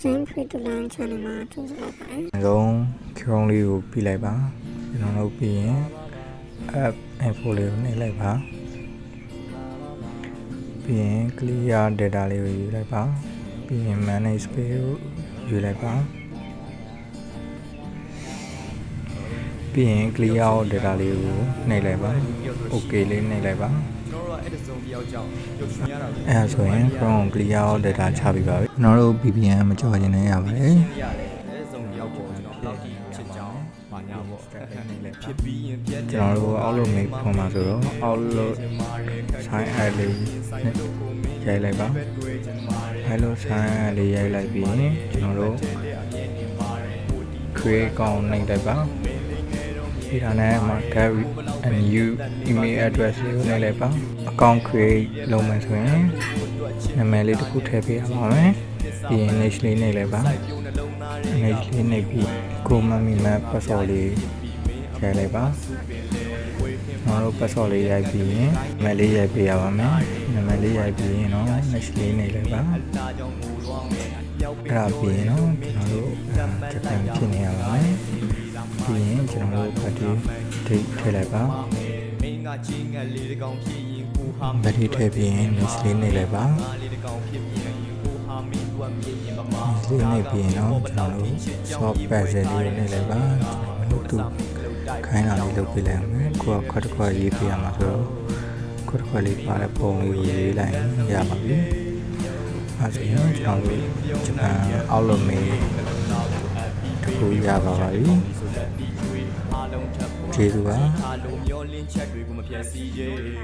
ဇန်ဖရီတူလန် channel မှာကြိုဆိုလိုက်ပါတယ်အလုံးခေါင်းလေးကိုပြလိုက်ပါကျွန်တော်တို့ပြီးရင် app info လေးကိုနှိပ်လိုက်ပါပြီးရင် clear data လေးကိုယူလိုက်ပါပြီးရင် manage page ကိုယူလိုက်ပါပြီးရင် clear data လေးကိုနှိပ်လိုက်ပါ okay လေးနှိပ်လိုက်ပါကျွန်တော်တို့က အဲ့ဒီစုံတယောက်ကြောင့်ရုပ်ရှင်ရတာကိုအဲဒါဆိုရင် Chrome clear data ချပြီးပါပြီကျွန်တော်တို့ VPN မကြော်ရင်လည်းရပါတယ်ရတယ်အဲ့ဒီစုံတယောက်ကိုကျွန်တော်တောက်တီချစ်ကြောင်းပါညာပေါ့ဖြစ်ပြီးရင်ပြတ်ကျွန်တော်တို့အောက်လို့မေးဖွင့်ပါဆိုတော့အောက်လို့ sign ad လေးရိုက်လိုက်ပါအဲလို sign ad လေးရိုက်လိုက်ပြီးရင်ကျွန်တော်တို့ create account နှိပ်လိုက်ပါ ဒီဒါနဲ့မှာ get a new email address လေးကိုနှိပ်လိုက်ပါ account create လုပ်မယ်ဆိုရင်နာမည်လေးတစ်ခုထည့်ပေးရပါမယ်ပြီးရင် next လေးနှိပ်လိုက်ပါ next လေးနှိပ်ပြီး Chrome Map password လေးရိုက်လိုက်ပါကျွန်တော်တို့ password လေးရိုက်ပြီးရင်နာမည်လေးရိုက်ပေးရပါမယ်နာမည်လေးရိုက်ပြီးရင်တော့ next လေးနေလိုက်ပါအဲ့ဒါပြီးရင်တော့ကျွန်တော်တို့ဂျပန်ဖြစ်နေရပါမယ်ပြီးရင်ကျွန် တော်တို့ party date ထည့်လိုက်ပါမင်းကချင်းငယ်လေးတကောင်ဖြစ်ရင်ကိုဟာ party ထည့်ပြီးရင် next လေးနေလိုက်ပါလေးတကောင်ဖြစ်ရင်ကိုဟာမင်းတို့မြင်ရင်မမ next လေးနေပြီးရင်တော့ကျွန်တော်တို့ shop puzzle လေးနေလိုက်ပါကျွန်တော်တို့ခိုင်းတာလေးလုပ်ပေးလိုက်အောင်မယ်ကိုကခွက်တစ်ခွက်ရေးပေးရမှာဆိုတော့ခွက်တစ်ခွက်လေးပါတဲ့ပုံလေးကိုရေးလိုက်ရင်ရပါပြီအဲဆိုရင်ကျွန်တော်တို့ဂျပန်အောက်လို့မေးတခုရပါပါပြီအားလုံးထပ်ဖို့ ကျေးဇူးပါအားလုံးမျောလင်းချက်တွေကိုမပြတ်စီးရဲ့